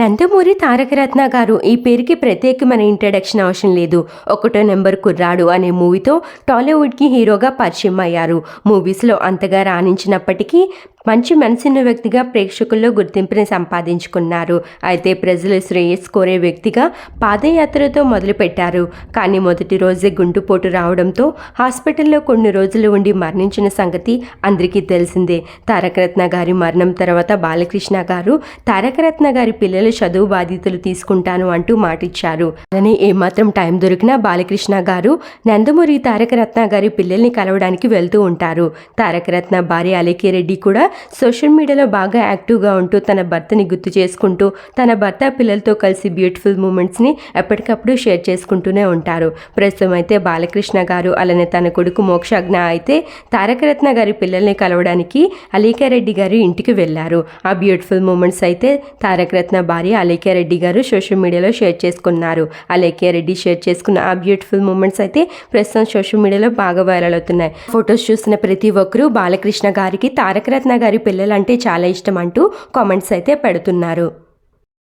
నందమూరి తారకరత్న గారు ఈ పేరుకి ప్రత్యేకమైన ఇంట్రడక్షన్ అవసరం లేదు. ఒకటో నెంబర్ కుర్రాడు అనే మూవీతో టాలీవుడ్కి హీరోగా పరిచయం అయ్యారు. మూవీస్లో అంతగా రాణించినప్పటికీ మంచి మనసున్న వ్యక్తిగా ప్రేక్షకుల్లో గుర్తింపుని సంపాదించుకున్నారు. అయితే ప్రజలు శ్రేయస్ కోరే వ్యక్తిగా పాదయాత్రతో మొదలుపెట్టారు. కానీ మొదటి రోజే గుంటుపోటు రావడంతో హాస్పిటల్లో కొన్ని రోజులు ఉండి మరణించిన సంగతి అందరికీ తెలిసిందే. తారకరత్న గారి మరణం తర్వాత బాలకృష్ణ గారు తారకరత్న గారి పిల్లల చదువు బాధితులు తీసుకుంటాను అంటూ మాటిచ్చారు. అలానే ఏమాత్రం టైం దొరికినా బాలకృష్ణ గారు నందమూరి తారకరత్న గారి పిల్లల్ని కలవడానికి వెళ్తూ ఉంటారు. తారకరత్న భార్య అలేకే రెడ్డి కూడా సోషల్ మీడియాలో బాగా యాక్టివ్గా ఉంటూ తన భర్తని గుర్తు చేసుకుంటూ తన భర్త పిల్లలతో కలిసి బ్యూటిఫుల్ మూమెంట్స్ని ఎప్పటికప్పుడు షేర్ చేసుకుంటూనే ఉంటారు. ప్రస్తుతం అయితే బాలకృష్ణ గారు అలానే తన కొడుకు మోక్షజ్ఞ అయితే తారకరత్న గారి పిల్లల్ని కలవడానికి అలీకారెడ్డి గారి ఇంటికి వెళ్ళారు. ఆ బ్యూటిఫుల్ మూమెంట్స్ అయితే తారకరత్న భార్య అలీకారెడ్డి గారు సోషల్ మీడియాలో షేర్ చేసుకున్నారు. అలీకారెడ్డి షేర్ చేసుకున్న ఆ బ్యూటిఫుల్ మూమెంట్స్ అయితే ప్రస్తుతం సోషల్ మీడియాలో బాగా వైరల్ అవుతున్నాయి. ఫొటోస్ చూసిన ప్రతి ఒక్కరూ బాలకృష్ణ గారికి తారకరత్న గారి పిల్లలంటే చాలా ఇష్టం అంటూ కామెంట్స్ అయితే పెడుతున్నారు.